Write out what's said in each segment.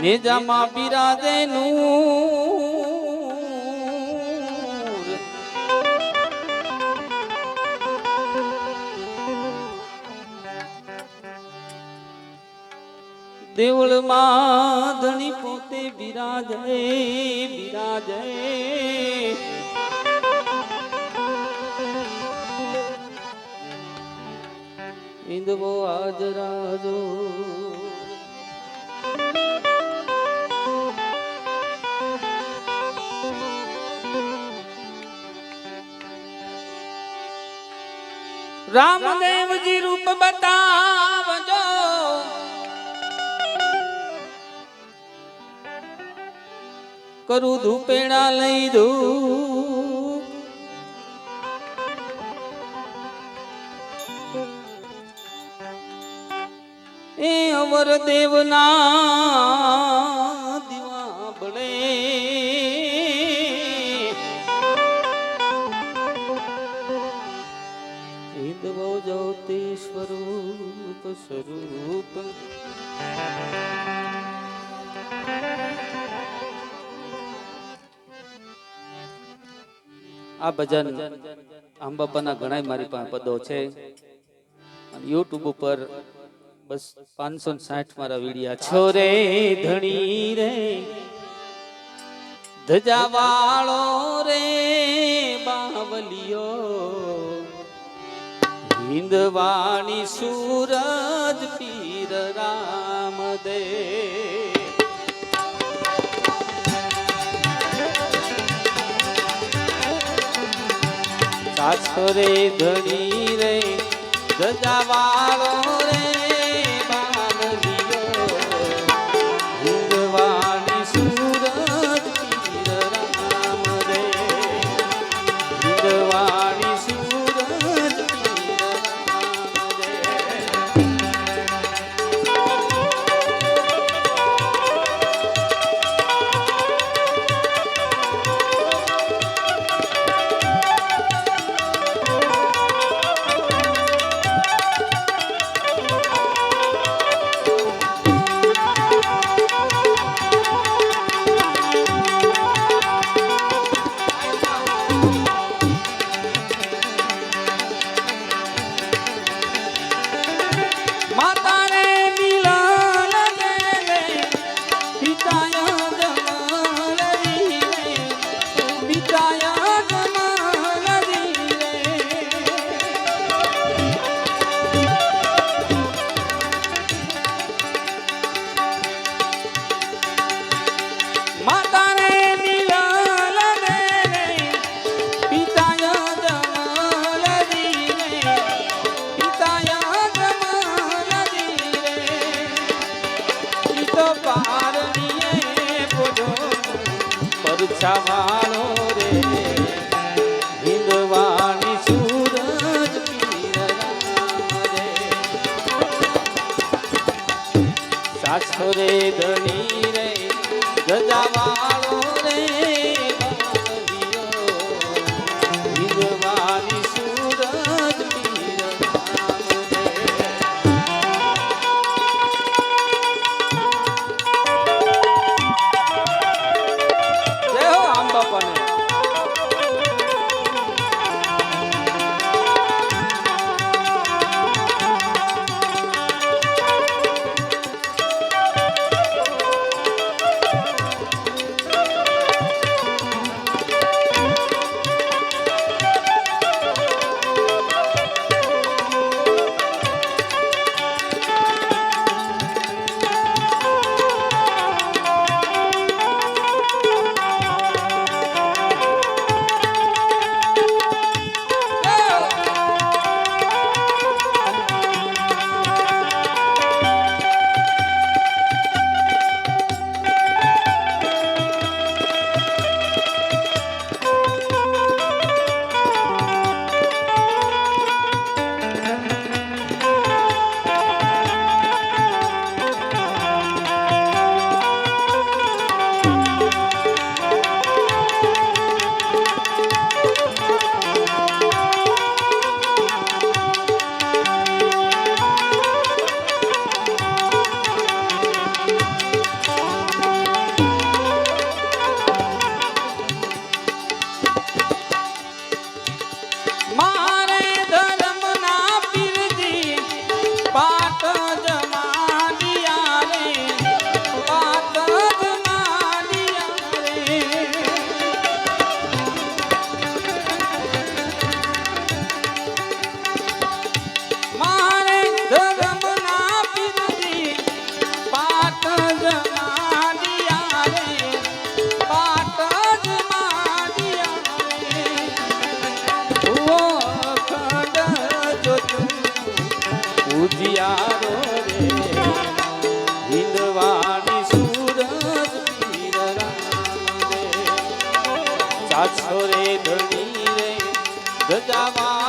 નેજામાં બિરાજે નૂર. દેવળમાં ધણી પોતે બિરાજે બિરાજે. ઇન્દવો આજ રાજો રામદેવજી રૂપ બતાવજો. કરું ધૂપેણા લઈ દઉં એ અમર દેવના સ્વરૂપ. આ ભજન આંબાપાના ઘણા મારી પાસે પદો છે. યુટ્યુબ ઉપર બસ પાંચસો સાઠ મારા વિડિયા. છો રે ધણી રે, ધજા વાળો રે બાવલિયો હિંદવાણી સૂરજ પીર રામ દે સાસરે ધણી રે ધજા জামা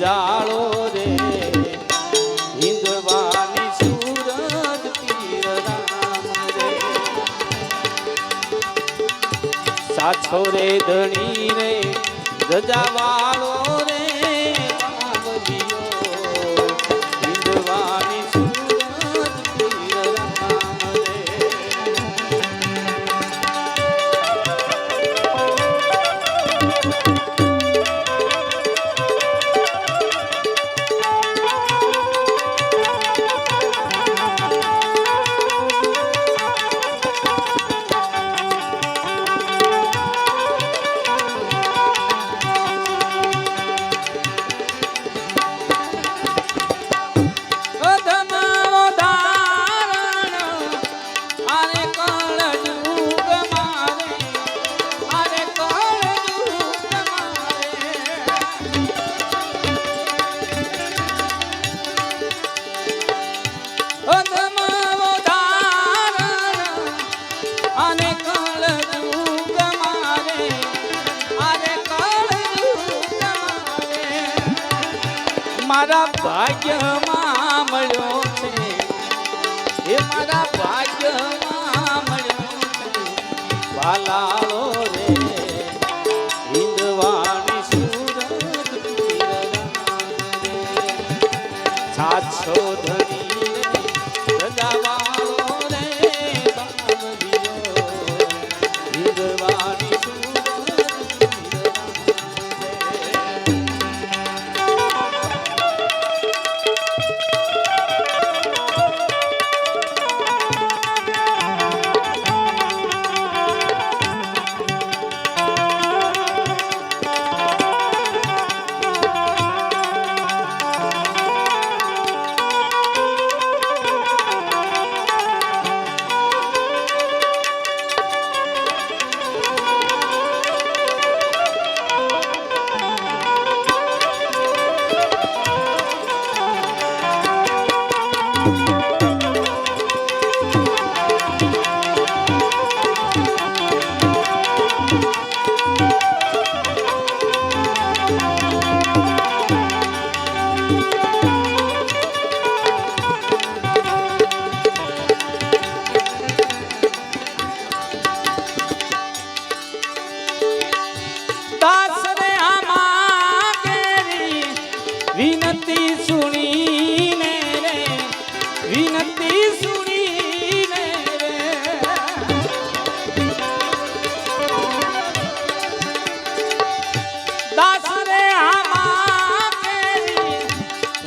જાળો રે. હિન્દવાની સુરત પીર રામ રે. સાછો રે ધણી રે રજાવાળો ಭಾಗ್ಯ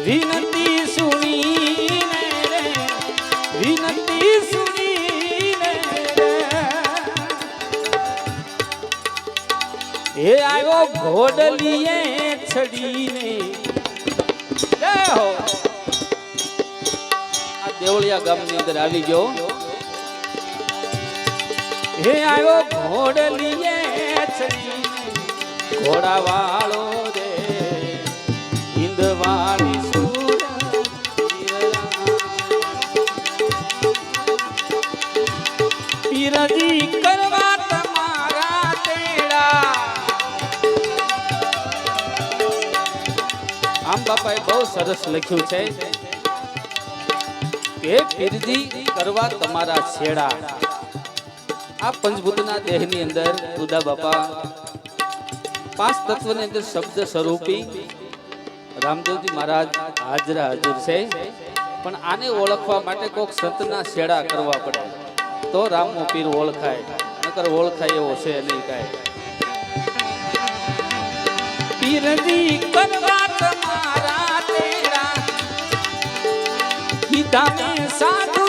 વિનંતી સુણી રે વિનંતી સુણી રે. એ આવ્યો ઘોડલીએ છડીને. જય હો. આ દેવળિયા ગામની અંદર આવી ગયો. હે આવ્યો ઘોડલીએ છડીને. ઘોડાવાળો આમ બાપાએ બહુ સરસ લખ્યું છે. કે પીરજી, કરવા તમારા છેડા. આ પંચભૂતના દેહની અંદર દુદા બાપા પાંચ તત્વની અંદર શબ્દ સ્વરૂપી રામદેવજી મહારાજ હાજરા હાજર છે. પણ આને ઓળખવા માટે કોઈક સંતના છેડા કરવા પડે. તો રામનો પીર ઓળખાય. નકર ઓળખાય એવો છે નહીં કાય પીરજી, કરવા તમારા તેરા. હિતા મેં સાધુ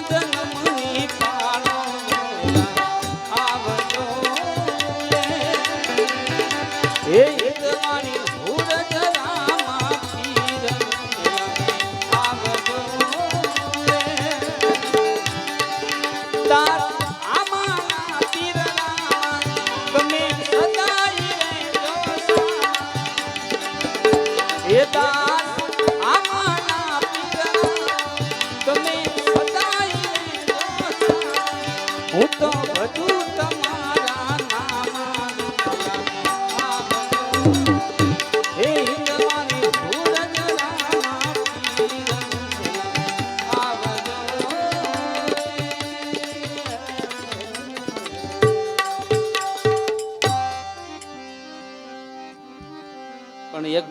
પુરવ જન્મની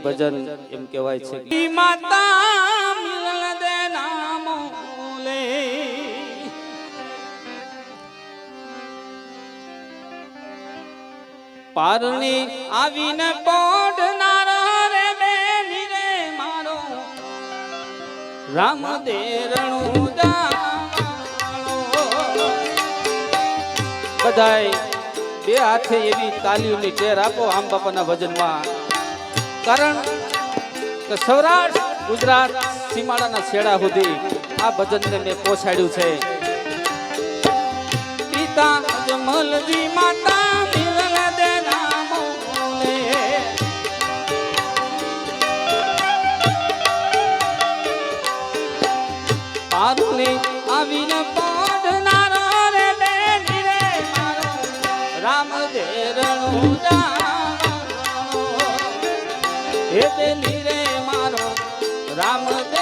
ભજન એમ કહેવાય છે. માતા મિલન દે નામો લે. પારણી આવીને પોઢનારા રે બેની રે મારો. રામ દેરણું જાણો બધાય બે હાથે એવી તાલીઓની ટેર આપો આમ બાપાના ભજનમાં. કારણ કે સૌરાષ્ટ્ર, ગુજરાત સીમાડાના છેડા સુધી આ ભજનને મેં પહોંચાડ્યું છે. પિતા જમલજી માતા da manga.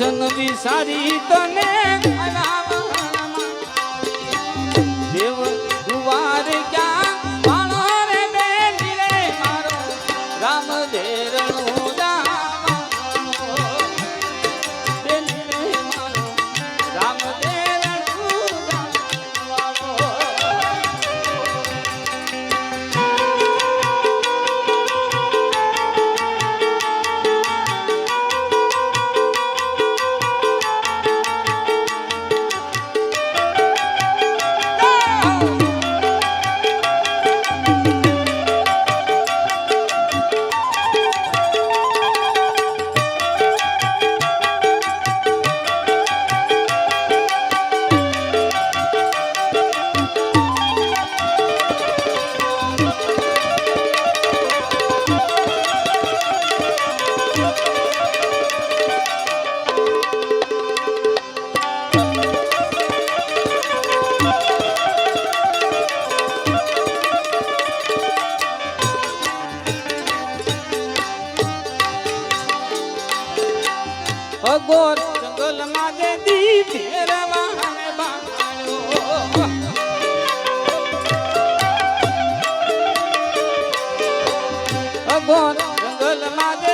દર્શન વિસારી તને Jungle Magic.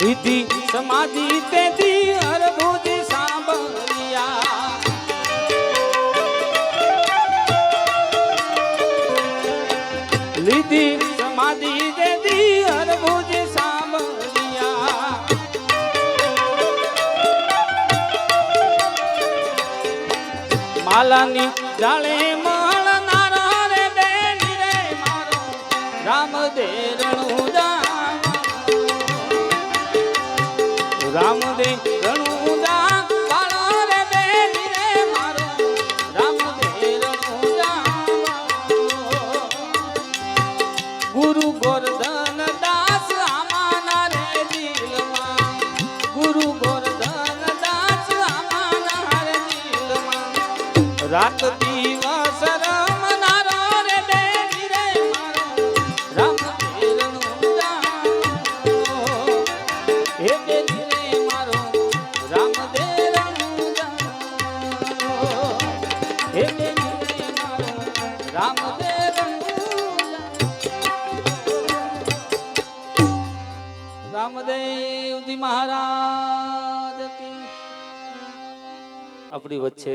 લીધી સમાધિ તેથી અરબુદ સાંભળ્યા. લીધી સમાધિ તેથી અરબુદ સાંભળ્યા. માલાની જાળે માળનારા રે બેન રે મારો રામ દેરણું જા રામુદ્રી ઘણું ઊંધા વાળો રે બેની રે મારો. રામુદ્રી રણું ગુરુ ગોર আপনি হচ্ছে।